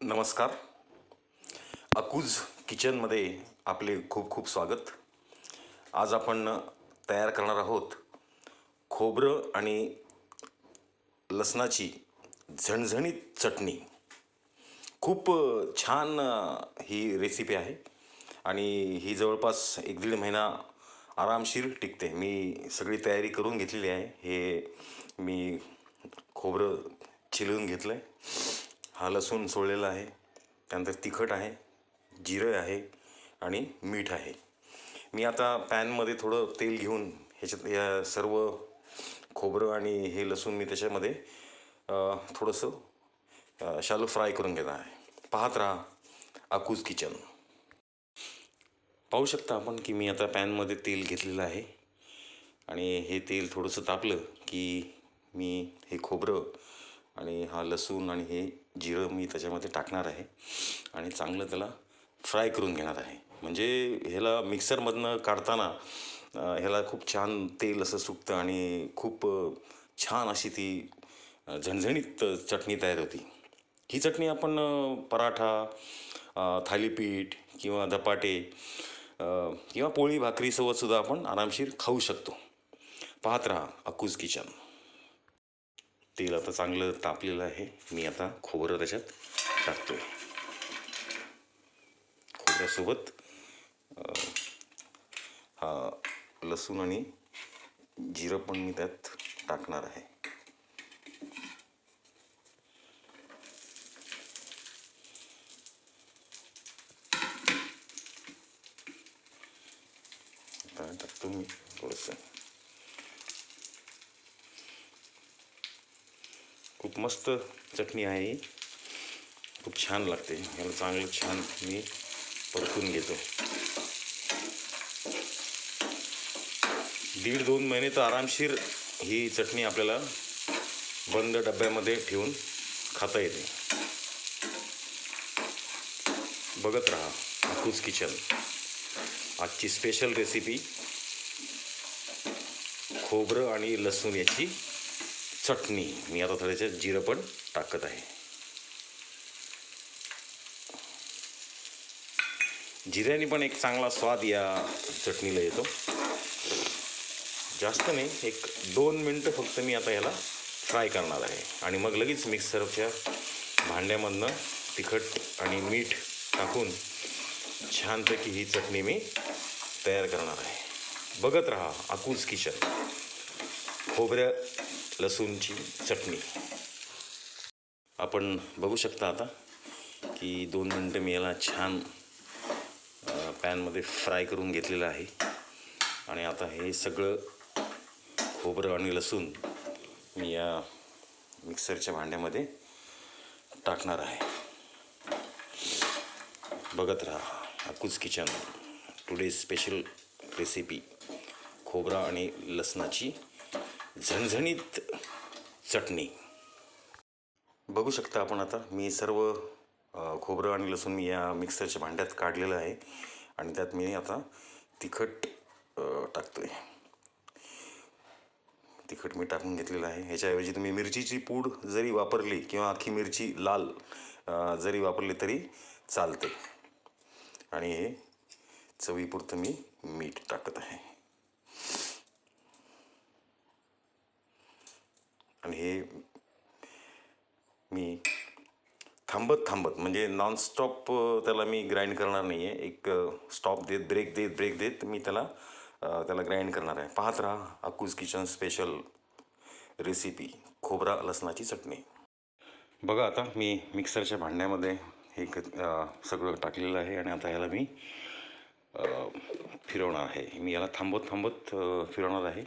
नमस्कार. अकूज किचनमध्ये आपले खूप खूप स्वागत. आज आपण तयार करणार आहोत खोबरं आणि लसणाची झणझणीत चटणी. खूप छान ही रेसिपी आहे आणि ही जवळपास एक दीड महिना आरामशीर टिकते. मी सगळी तयारी करून घेतलेली आहे. हे मी खोबरं चिलवून घेतलं आहे हा लसूण सोडलेला आहे. त्यानंतर तिखट आहे जिरं आहे आणि मीठ आहे. मी आता पॅनमध्ये थोडं तेल घेऊन ह्याच्यात या सर्व खोबरं आणि हे लसूण मी त्याच्यामध्ये थोडंसं शालो फ्राय करून घेणार आहे. पाहत राहा अकूज किचन. पाहू शकता आपण की मी आता पॅनमध्ये तेल घेतलेलं आहे. आणि हे तेल थोडंसं तापलं की मी हे खोबरं आणि हा लसूण आणि हे जिरं मी त्याच्यामध्ये टाकणार आहे. आणि चांगलं त्याला फ्राय करून घेणार आहे. म्हणजे ह्याला मिक्सरमधनं काढताना ह्याला खूप छान तेल असं सुकतं आणि खूप छान अशी ती झणझणीत चटणी तयार होती. ही चटणी आपण पराठा थालीपीठ किंवा धपाटे किंवा पोळी भाकरीसोबत सुद्धा आपण आरामशीर खाऊ शकतो. पाहत राहा अकूज किचन. तेल आता चांगलं तापलेलं आहे. मी आता खोबरं त्याच्यात टाकतोय. खोबऱ्यासोबत हा लसूण आणि जिरं पण मी त्यात टाकणार आहे. टाकतो मी थोडंसं. खूप मस्त चटणी आहे खूप छान लागते. याला चांगलं छान मी परतून घेतो. दीड दोन महिने तर आरामशीर ही चटणी आपल्याला बंद डब्यामध्ये ठेवून खाता येते. बघत राहा अकूज किचन आजची स्पेशल रेसिपी खोबरं आणि लसूण याची चटणी. मी आता थोड्याच्यात जिरं पण टाकत आहे. जिऱ्याने पण एक चांगला स्वाद या चटणीला येतो. जास्त नाही एक दोन मिनटं फक्त मी आता याला फ्राय करणार आहे. आणि मग लगेच मिक्सरच्या भांड्यामधनं तिखट आणि मीठ टाकून छानपैकी ही चटणी मी तयार करणार आहे. बघत राहा आकूज किचन. खोबऱ्या लसूणची चटणी. आपण बघू शकता आता की दोन मिनटं मी याला छान पॅनमध्ये फ्राय करून घेतलेलं आहे. आणि आता हे सगळं खोबरं आणि लसूण मी या मिक्सरच्या भांड्यामध्ये टाकणार आहे. बघत राहा अकूज किचन. टुडे स्पेशल रेसिपी खोबरा आणि लसणाची झणझणीत चटणी. बघू शकता आपण आता. मी सर्व खोबरं आणि लसूण मी या मिक्सरच्या भांड्यात काढलेलं आहे. आणि त्यात मी आता तिखट टाकतो आहे तिखट मी टाकून घेतलेलं आहे. ह्याच्याऐवजी तुम्ही मिरचीची पूड जरी वापरली किंवा अख्खी मिरची लाल जरी वापरली तरी चालते. आणि हे चवीपुरतं मी मीठ टाकत आहे. आणि हे मी थांबत थांबत म्हणजे नॉनस्टॉप त्याला मी ग्राइंड करणार नाही आहे एक स्टॉप देत ब्रेक देत ब्रेक देत मी त्याला त्याला ग्राइंड करणार आहे. पाहत राहा अकूज किचन स्पेशल रेसिपी खोबरा लसणाची चटणी. बघा आता मी मिक्सरच्या भांड्यामध्ये हे क- सगळं टाकलेलं आहे आणि आता याला मी फिरवणार आहे. मी याला थांबत थांबत फिरवणार आहे.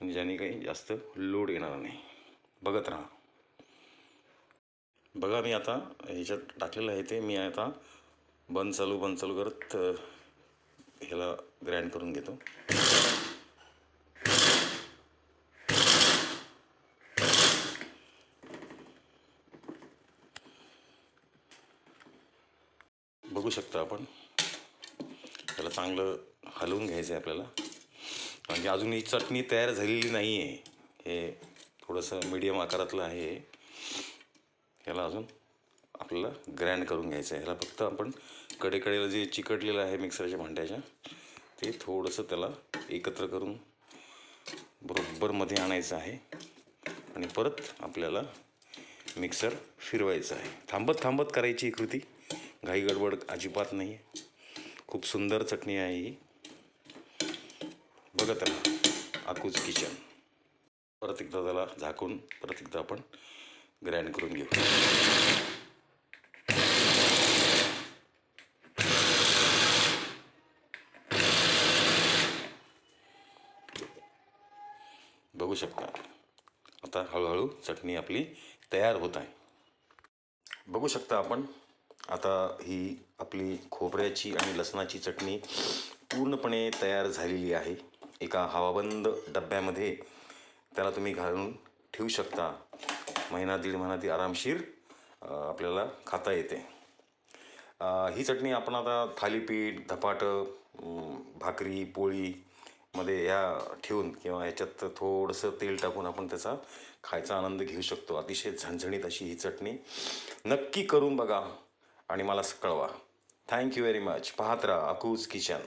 म्हणजे ज्याने काही जास्त लोड येणार नाही. बघत राहा. बघा मी आता ह्याच्यात टाकलेलं आहे ते. मी आता बंद चालू बंद चालू करत ह्याला ग्राइंड करून घेतो. बघू शकता आपण. त्याला चांगलं हलवून घ्यायचं आहे आपल्याला. म्हणजे अजून ही चटणी तयार झालेली नाही आहे हे थोडंसं मीडियम आकारातलं आहे. हे. ह्याला अजून आपल्याला ग्रँड करून घ्यायचं आहे. ह्याला फक्त आपण कडेकडेला जे चिकटलेलं आहे मिक्सरच्या भांड्याच्या ते थोडंसं त्याला एकत्र करून बरोबरमध्ये आणायचं आहे. आणि परत आपल्याला मिक्सर फिरवायचं आहे. थांबत थांबत करायची ही कृती. घाई गडबड अजिबात नाही आहे खूप सुंदर चटणी आहे ही. बघत राहा आकूज किचन. परत एकदा त्याला झाकून परत एकदा आपण ग्रँड करून घेऊ. बघू शकता. आता हळूहळू चटणी आपली तयार होत आहे. बघू शकता आपण आता ही आपली खोबऱ्याची आणि लसणाची चटणी पूर्णपणे तयार झालेली आहे. एका हवाबंद डब्यामध्ये त्याला तुम्ही घालून ठेवू शकता. महिना दीड महिना ती आरामशीर आपल्याला खाता येते. ही चटणी आपण आता थालीपीठ धपाटं भाकरी पोळीमध्ये ह्या ठेवून किंवा ह्याच्यात थोडंसं तेल टाकून आपण त्याचा खायचा आनंद घेऊ शकतो. अतिशय झणझणीत अशी ही चटणी नक्की करून बघा आणि मला कळवा. थँक्यू व्हेरी मच पाहत राहा अकूज किचन.